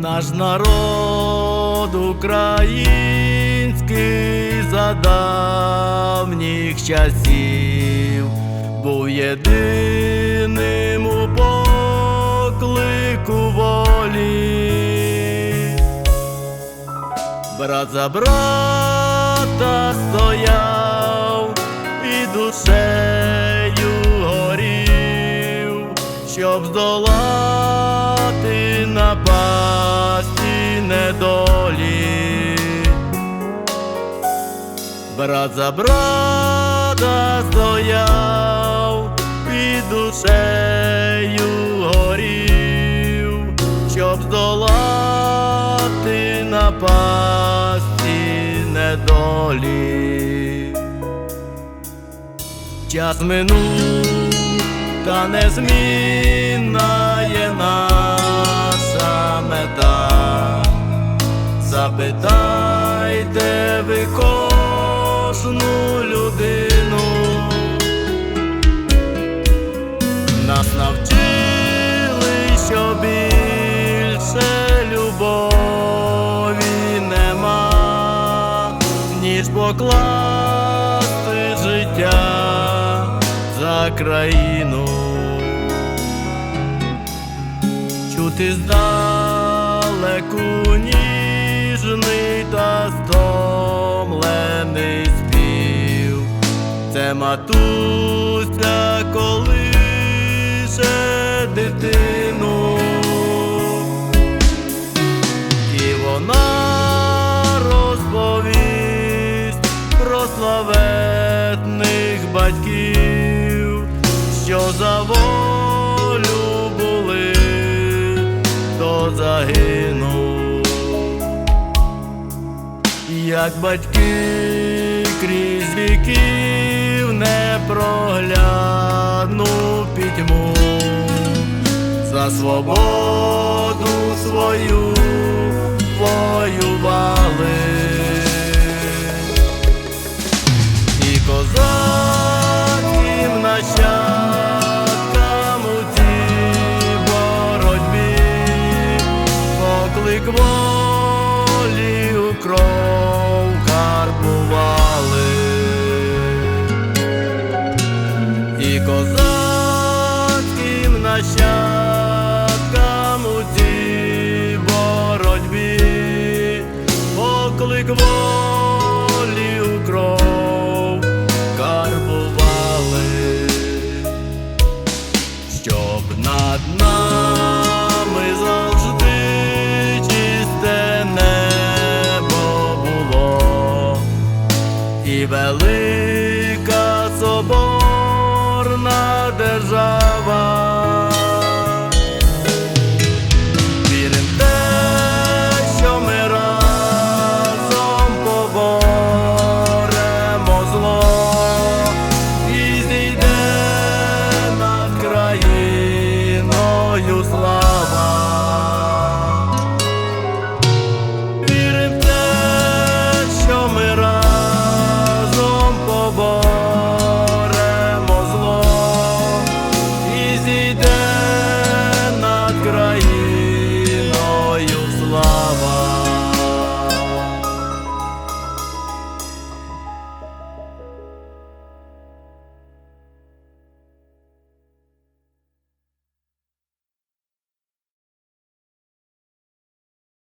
Наш народ український за давніх часів був єдиним у поклику волі. Брат за брата стояв і душею горів, щоб здолати недолі. Брат за брата стояв і душею горів, щоб здолати напасті недолі. Час минув, та незмінна Запитайте ви кожну людину, нас навчили, що більше любові нема, ніж покласти життя за країну. Чути здалеку ніжний та стомлений спів. Це матуся колише дитину, і вона розповість про славетних батьків, що за волю були, то загинув, як батьки крізь віків непроглядну пітьму за свободу свою Союзла.